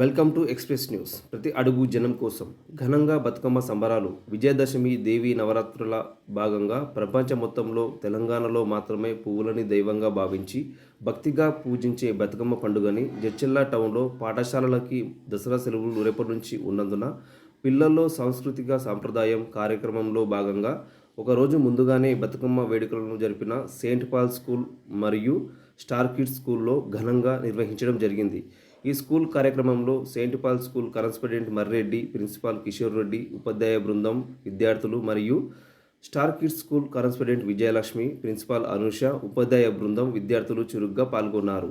Welcome to express news. ప్రతి అడుగు జనం కోసం ఘనంగా బతుకమ్మ సంబరాలు విజయదశమి దేవి నవరాత్రుల భాగంగా ప్రపంచ మొత్తంలో తెలంగాణలో మాత్రమే పువ్వులని దైవంగా భావించి భక్తిగా పూజించే బతుకమ్మ పండుగని జడ్చెల్ల టౌన్లో పాఠశాలలకి దసరా సెలవులు రేపటి నుంచి ఉన్నందున పిల్లల్లో సాంస్కృతిక సాంప్రదాయం కార్యక్రమంలో భాగంగా ఒకరోజు ముందుగానే బతుకమ్మ వేడుకలను జరిపిన సెయింట్ పాల్ స్కూల్ మరియు స్టార్ కిడ్స్ స్కూల్లో ఘనంగా నిర్వహించడం జరిగింది. ఈ స్కూల్ కార్యక్రమంలో saint Paul school correspondent Marreddy principal Kishore Reddy ఉపాధ్యాయ బృందం విద్యార్థులు మరియు star kids school correspondent Vijayalakshmi principal Anusha ఉపాధ్యాయ బృందం విద్యార్థులు చురుగ్గా పాల్గొన్నారు.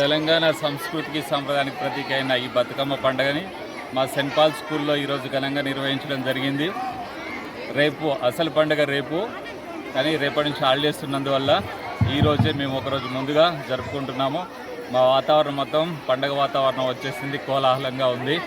తెలంగాణ సంస్కృతికి సంప్రదాయానికి ప్రతీక అయిన ఈ బతుకమ్మ పండుగని మా సెంట్ పాల్ స్కూల్లో ఈరోజు ఘనంగా నిర్వహించడం జరిగింది. రేపు అసలు పండుగ రేపు కానీ రేపటి నుంచి హాలిడేస్ ఉన్నందువల్ల ఈరోజే మేము ఒకరోజు ముందుగా జరుపుకుంటున్నాము. మా వాతావరణం మొత్తం పండగ వాతావరణం వచ్చేసింది కోలాహలంగా ఉంది.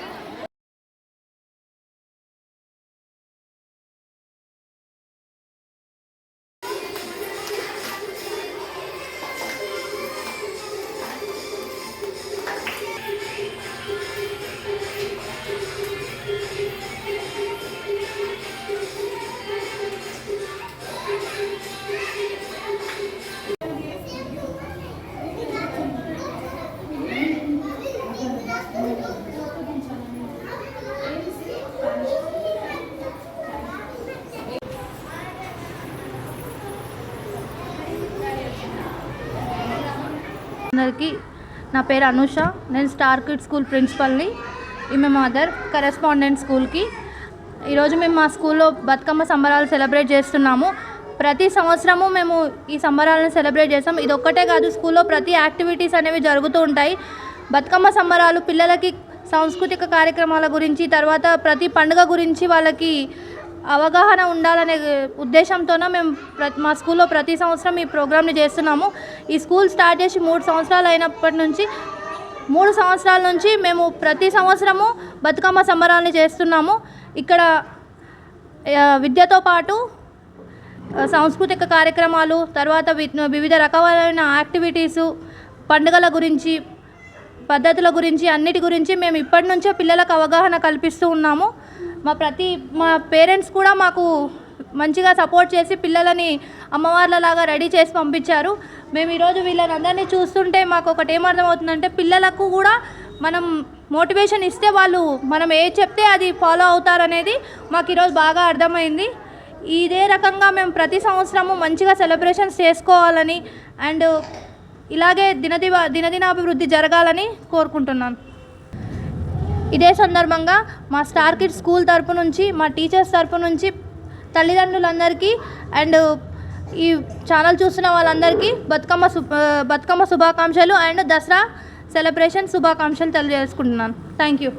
అందరికీ నా పేరు అనూష. నేను స్టార్ కిడ్ స్కూల్ ప్రిన్సిపల్ని. ఈమె మదర్ కరెస్పాండెంట్ స్కూల్కి. ఈరోజు మేము మా స్కూల్లో బతుకమ్మ సంబరాలు సెలబ్రేట్ చేస్తున్నాము. ప్రతి సంవత్సరము మేము ఈ సంబరాలను సెలబ్రేట్ చేస్తాం. ఇది ఒక్కటే కాదు స్కూల్లో ప్రతి యాక్టివిటీస్ అనేవి జరుగుతూ ఉంటాయి. బతుకమ్మ సంబరాలు పిల్లలకి సాంస్కృతిక కార్యక్రమాల గురించి తర్వాత ప్రతి పండుగ గురించి వాళ్ళకి అవగాహన ఉండాలనే ఉద్దేశంతోనే మేము ప్రతి మా స్కూల్లో ప్రతి సంవత్సరం ఈ ప్రోగ్రామ్ని చేస్తున్నాము. ఈ స్కూల్ స్టార్ట్ చేసి మూడు సంవత్సరాలు అయినప్పటి నుంచి మూడు సంవత్సరాల నుంచి మేము ప్రతి సంవత్సరము బతుకమ్మ సంబరాన్ని చేస్తున్నాము. ఇక్కడ విద్యతో పాటు సాంస్కృతిక కార్యక్రమాలు తర్వాత వి- వివిధ రకాలైన యాక్టివిటీసు పండుగల గురించి పద్ధతుల గురించి అన్నిటి గురించి మేము ఇప్పటి నుంచే పిల్లలకు అవగాహన కల్పిస్తూ ఉన్నాము. మా ప్రతి మా పేరెంట్స్ కూడా మాకు మంచిగా సపోర్ట్ చేసి పిల్లలని అమ్మవార్లలాగా రెడీ చేసి పంపించారు. మేము ఈరోజు వీళ్ళని అందరినీ చూస్తుంటే మాకు ఒకటి ఏమర్థమవుతుందంటే పిల్లలకు కూడా మనం మోటివేషన్ ఇస్తే వాళ్ళు మనం ఏది చెప్తే అది ఫాలో అవుతారనేది మాకు ఈరోజు బాగా అర్థమైంది. ఇదే రకంగా మేము ప్రతి సంవత్సరము మంచిగా సెలబ్రేషన్స్ చేసుకోవాలని అండ్ ఇలాగే దినదివ దినదినాభివృద్ధి జరగాలని కోరుకుంటున్నాను. ఇదే సందర్భంగా మా స్టార్ కిడ్ స్కూల్ తరపు నుంచి మా టీచర్స్ తరపు నుంచి తల్లిదండ్రులందరికీ అండ్ ఈ ఛానల్ చూస్తున్న వాళ్ళందరికీ బతుకమ్మ బతుకమ్మ శుభాకాంక్షలు అండ్ దసరా సెలబ్రేషన్ శుభాకాంక్షలు తెలియజేసుకుంటున్నాను. Thank you.